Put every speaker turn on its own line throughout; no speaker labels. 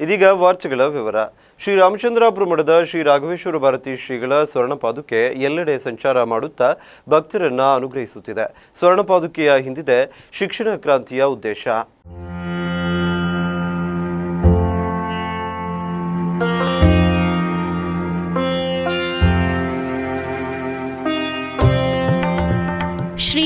ಇದೀಗ ವಾರ್ತೆಗಳ ವಿವರ. ಶ್ರೀ ರಾಮಚಂದ್ರಾಪುರ ಮಠದ ಶ್ರೀ ರಾಘವೇಶ್ವರ ಭಾರತಿ ಶ್ರೀಗಳ ಸ್ವರ್ಣ ಪಾದುಕೆ ಎಲ್ಲೆಡೆ ಸಂಚಾರ ಮಾಡುತ್ತಾ ಭಕ್ತರನ್ನ ಅನುಗ್ರಹಿಸುತ್ತಿದೆ. ಸ್ವರ್ಣ ಪಾದುಕೆಯ ಹಿಂದಿದೆ ಶಿಕ್ಷಣ ಕ್ರಾಂತಿಯ ಉದ್ದೇಶ.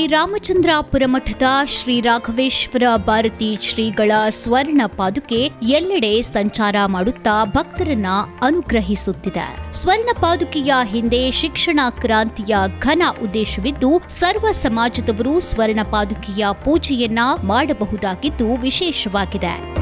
ಶ್ರೀರಾಮಚಂದ್ರಾಪುರ ಮಠದ ಶ್ರೀ ರಾಘವೇಶ್ವರ ಭಾರತಿ ಶ್ರೀಗಳ ಸ್ವರ್ಣ ಪಾದುಕೆ ಎಲ್ಲೆಡೆ ಸಂಚಾರ ಮಾಡುತ್ತಾ ಭಕ್ತರನ್ನ ಅನುಗ್ರಹಿಸುತ್ತಿದೆ. ಸ್ವರ್ಣ ಪಾದುಕೆಯ ಹಿಂದೆ ಶಿಕ್ಷಣ ಕ್ರಾಂತಿಯ ಘನ ಉದ್ದೇಶವಿದ್ದು, ಸರ್ವ ಸಮಾಜದವರು ಸ್ವರ್ಣ ಪಾದುಕೆಯ ಪೂಜೆಯನ್ನ ಮಾಡಬಹುದಾಗಿದ್ದು ವಿಶೇಷವಾಗಿದೆ.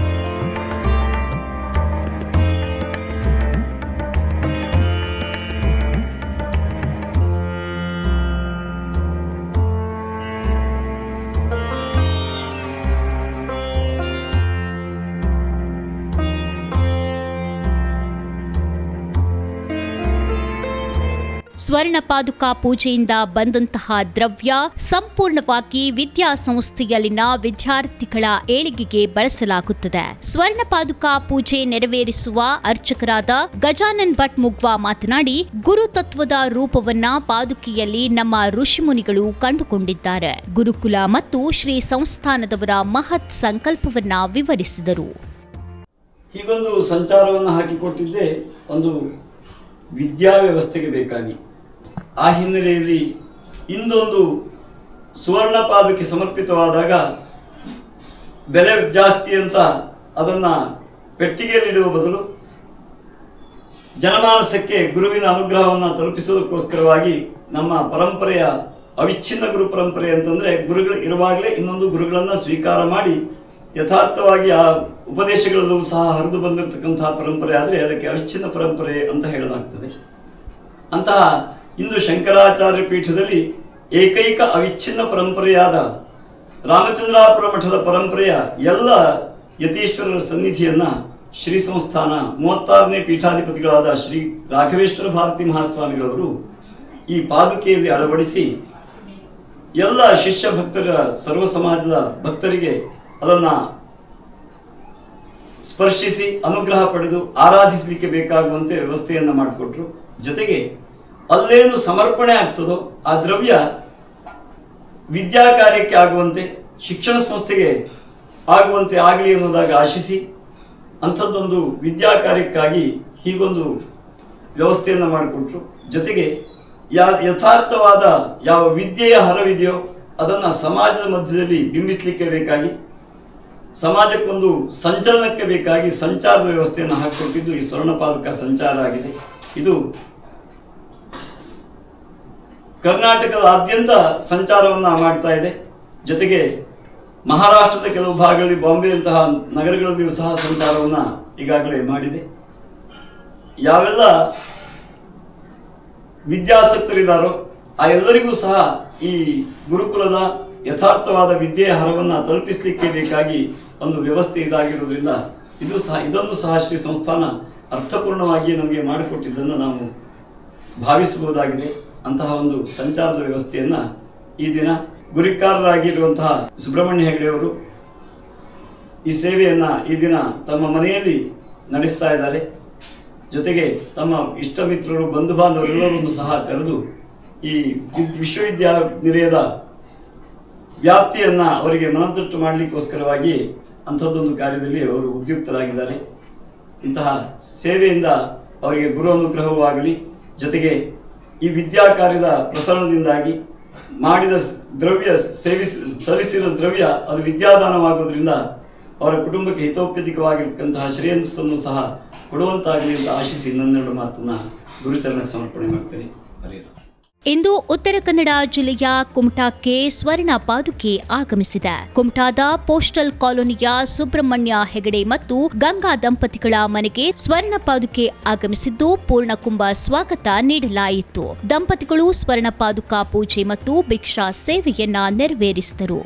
ಸ್ವರ್ಣ ಪಾದುಕಾ ಪೂಜೆಯಿಂದ ಬಂದಂತಹ ದ್ರವ್ಯ ಸಂಪೂರ್ಣವಾಗಿ ವಿದ್ಯಾಸಂಸ್ಥೆಯಲ್ಲಿನ ವಿದ್ಯಾರ್ಥಿಗಳ ಏಳಿಗೆಗೆ ಬಳಸಲಾಗುತ್ತದೆ. ಸ್ವರ್ಣ ಪಾದುಕಾ ಪೂಜೆ ನೆರವೇರಿಸುವ ಅರ್ಚಕರಾದ ಗಜಾನನ್ ಭಟ್ ಮುಗ್ವಾ ಮಾತನಾಡಿ ಗುರುತತ್ವದ ರೂಪವನ್ನ ಪಾದುಕೆಯಲ್ಲಿ ನಮ್ಮ ಋಷಿಮುನಿಗಳು ಕಂಡುಕೊಂಡಿದ್ದಾರೆ. ಗುರುಕುಲ ಮತ್ತು ಶ್ರೀ ಸಂಸ್ಥಾನದವರ ಮಹತ್ ಸಂಕಲ್ಪವನ್ನ ವಿವರಿಸಿದರು.
ಹೀಗೊಂದು ಸಂಚಾರವನ್ನು ಹಾಕಿಕೊಟ್ಟಿದ್ದೇ ಒಂದು ವಿದ್ಯಾವ್ಯವಸ್ಥೆಗೆ ಬೇಕಾಗಿ. ಆ ಹಿನ್ನೆಲೆಯಲ್ಲಿ ಇಂದೊಂದು ಸುವರ್ಣ ಪಾದಕ್ಕೆ ಸಮರ್ಪಿತವಾದಾಗ ಬೆಲೆ ಜಾಸ್ತಿ ಅಂತ ಅದನ್ನು ಪೆಟ್ಟಿಗೆಯಲ್ಲಿಡುವ ಬದಲು ಜನಮಾನಸಕ್ಕೆ ಗುರುವಿನ ಅನುಗ್ರಹವನ್ನು ತಲುಪಿಸುವುದಕ್ಕೋಸ್ಕರವಾಗಿ ನಮ್ಮ ಪರಂಪರೆಯ ಅವಿಚ್ಛಿನ್ನ ಗುರು ಪರಂಪರೆ ಅಂತಂದರೆ ಗುರುಗಳು ಇರುವಾಗಲೇ ಇನ್ನೊಂದು ಗುರುಗಳನ್ನು ಸ್ವೀಕಾರ ಮಾಡಿ ಯಥಾರ್ಥವಾಗಿ ಆ ಉಪದೇಶಗಳಲ್ಲೂ ಸಹ ಹರಿದು ಬಂದಿರತಕ್ಕಂತಹ ಪರಂಪರೆ ಆದರೆ ಅದಕ್ಕೆ ಅವಿಚ್ಛಿನ್ನ ಪರಂಪರೆ ಅಂತ ಹೇಳಲಾಗ್ತದೆ. ಅಂತಹ ಇಂದು ಶಂಕರಾಚಾರ್ಯ ಪೀಠದಲ್ಲಿ ಏಕೈಕ ಅವಿಚ್ಛಿನ್ನ ಪರಂಪರೆಯಾದ ರಾಮಚಂದ್ರಾಪುರ ಮಠದ ಪರಂಪರೆಯ ಎಲ್ಲ ಯತೀಶ್ವರರ ಸನ್ನಿಧಿಯನ್ನು ಶ್ರೀ ಸಂಸ್ಥಾನ ಮೂವತ್ತಾರನೇ ಪೀಠಾಧಿಪತಿಗಳಾದ ಶ್ರೀ ರಾಘವೇಶ್ವರ ಭಾರತಿ ಮಹಾಸ್ವಾಮಿಗಳವರು ಈ ಪಾದುಕೆಯಲ್ಲಿ ಅಳವಡಿಸಿ ಎಲ್ಲ ಶಿಷ್ಯ ಭಕ್ತರ ಸರ್ವ ಸಮಾಜದ ಭಕ್ತರಿಗೆ ಅದನ್ನು ಸ್ಪರ್ಶಿಸಿ, ಅನುಗ್ರಹ ಪಡೆದು ಆರಾಧಿಸಲಿಕ್ಕೆ ಬೇಕಾಗುವಂತೆ ವ್ಯವಸ್ಥೆಯನ್ನು ಮಾಡಿಕೊಟ್ರು. ಜೊತೆಗೆ ಅಲ್ಲೇನು ಸಮರ್ಪಣೆ ಆಗ್ತದೋ ಆ ದ್ರವ್ಯ ವಿದ್ಯಾ ಕಾರ್ಯಕ್ಕೆ ಆಗುವಂತೆ, ಶಿಕ್ಷಣ ಸಂಸ್ಥೆಗೆ ಆಗುವಂತೆ ಆಗಲಿ ಅನ್ನೋದಾಗ ಆಶಿಸಿ, ಅಂಥದ್ದೊಂದು ವಿದ್ಯಾ ಕಾರ್ಯಕ್ಕಾಗಿ ಹೀಗೊಂದು ವ್ಯವಸ್ಥೆಯನ್ನು ಮಾಡಿಕೊಟ್ರು. ಜೊತೆಗೆ ಯಾ, ಯಥಾರ್ಥವಾದ ಯಾವ ವಿದ್ಯೆಯ ಹರವಿದೆಯೋ ಅದನ್ನು ಸಮಾಜದ ಮಧ್ಯದಲ್ಲಿ ಬಿಂಬಿಸಲಿಕ್ಕೆ ಬೇಕಾಗಿ, ಸಮಾಜಕ್ಕೊಂದು ಸಂಚಲನಕ್ಕೆ ಬೇಕಾಗಿ ಸಂಚಾರದ ವ್ಯವಸ್ಥೆಯನ್ನು ಹಾಕಿಕೊಟ್ಟಿದ್ದು ಈ ಸ್ವರ್ಣಪಾದಕ ಸಂಚಾರ ಆಗಿದೆ. ಇದು ಕರ್ನಾಟಕದಾದ್ಯಂತ ಸಂಚಾರವನ್ನು ಮಾಡ್ತಾ ಇದೆ. ಜೊತೆಗೆ ಮಹಾರಾಷ್ಟ್ರದ ಕೆಲವು ಭಾಗಗಳಲ್ಲಿ ಬಾಂಬೆಯಂತಹ ನಗರಗಳಲ್ಲಿಯೂ ಸಹ ಸಂಚಾರವನ್ನು ಈಗಾಗಲೇ ಮಾಡಿದೆ. ಯಾವೆಲ್ಲ ವಿದ್ಯಾಸಕ್ತರಿದ್ದಾರೋ ಆ ಎಲ್ಲರಿಗೂ ಸಹ ಈ ಗುರುಕುಲದ ಯಥಾರ್ಥವಾದ ವಿದ್ಯೆಯ ಹರವನ್ನು ತಲುಪಿಸಲಿಕ್ಕೆ ಬೇಕಾಗಿ ಒಂದು ವ್ಯವಸ್ಥೆ ಇದಾಗಿರೋದ್ರಿಂದ ಇದು ಸಹ, ಇದನ್ನು ಸಹ ಶ್ರೀ ಸಂಸ್ಥಾನ ಅರ್ಥಪೂರ್ಣವಾಗಿ ನಮಗೆ ಮಾಡಿಕೊಟ್ಟಿದ್ದನ್ನು ನಾವು ಭಾವಿಸಬಹುದಾಗಿದೆ. ಅಂತಹ ಒಂದು ಸಂಚಾರದ ವ್ಯವಸ್ಥೆಯನ್ನು ಈ ದಿನ ಗುರಿಕಾರರಾಗಿರುವಂತಹ ಸುಬ್ರಹ್ಮಣ್ಯ ಹೆಗಡೆಯವರು ಈ ಸೇವೆಯನ್ನು ಈ ದಿನ ತಮ್ಮ ಮನೆಯಲ್ಲಿ ನಡೆಸ್ತಾ ಇದ್ದಾರೆ. ಜೊತೆಗೆ ತಮ್ಮ ಇಷ್ಟ ಮಿತ್ರರು ಬಂಧು ಬಾಂಧವರೆಲ್ಲರನ್ನು ಸಹ ಕರೆದು ಈ ವಿದ್- ವಿಶ್ವವಿದ್ಯಾನಿಲಯದ ವ್ಯಾಪ್ತಿಯನ್ನು ಅವರಿಗೆ ಮನದಟ್ಟು ಮಾಡಲಿಕ್ಕೋಸ್ಕರವಾಗಿ ಅಂಥದ್ದೊಂದು ಕಾರ್ಯದಲ್ಲಿ ಅವರು ಉದ್ಯುಕ್ತರಾಗಿದ್ದಾರೆ. ಇಂತಹ ಸೇವೆಯಿಂದ ಅವರಿಗೆ ಗುರು ಅನುಗ್ರಹವೂ ಆಗಲಿ, ಜೊತೆಗೆ ಈ ವಿದ್ಯಾ ಕಾರ್ಯದ ಪ್ರಸರಣದಿಂದಾಗಿ ಮಾಡಿದ ದ್ರವ್ಯ ಸೇವಿಸಿ, ಸಲ್ಲಿಸಿದ ದ್ರವ್ಯ ಅದು ವಿದ್ಯಾದಾನವಾಗೋದ್ರಿಂದ ಅವರ ಕುಟುಂಬಕ್ಕೆ ಹಿತೋಪೇತಿಕವಾಗಿರ್ತಕ್ಕಂತಹ ಶ್ರೇಯಸ್ಸನ್ನು ಸಹ ಕೊಡುವಂತಾಗಲಿ ಎಂದು ಆಶಿಸಿ ನನ್ನೆರಡು ಮಾತನ್ನು ಗುರುಚರಣಕ್ಕೆ ಸಮರ್ಪಣೆ ಮಾಡ್ತೇನೆ. ಹರಿಯರು
ಇಂದು ಉತ್ತರ ಕನ್ನಡ ಜಿಲ್ಲೆಯ ಕುಮಟಾಕ್ಕೆ ಸ್ವರ್ಣ ಪಾದುಕೆ ಆಗಮಿಸಿದೆ. ಕುಮಟಾದ ಪೋಸ್ಟಲ್ ಕಾಲೋನಿಯ ಸುಬ್ರಹ್ಮಣ್ಯ ಹೆಗಡೆ ಮತ್ತು ಗಂಗಾ ದಂಪತಿಗಳ ಮನೆಗೆ ಸ್ವರ್ಣ ಪಾದುಕೆ ಆಗಮಿಸಿದ್ದು ಪೂರ್ಣಕುಂಭ ಸ್ವಾಗತ ನೀಡಲಾಯಿತು. ದಂಪತಿಗಳು ಸ್ವರ್ಣ ಪಾದುಕಾ ಪೂಜೆ ಮತ್ತು ಭಿಕ್ಷಾ ಸೇವೆಯನ್ನ ನೆರವೇರಿಸಿದರು.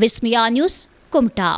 விஸ்மியா நியூஸ் கும்டா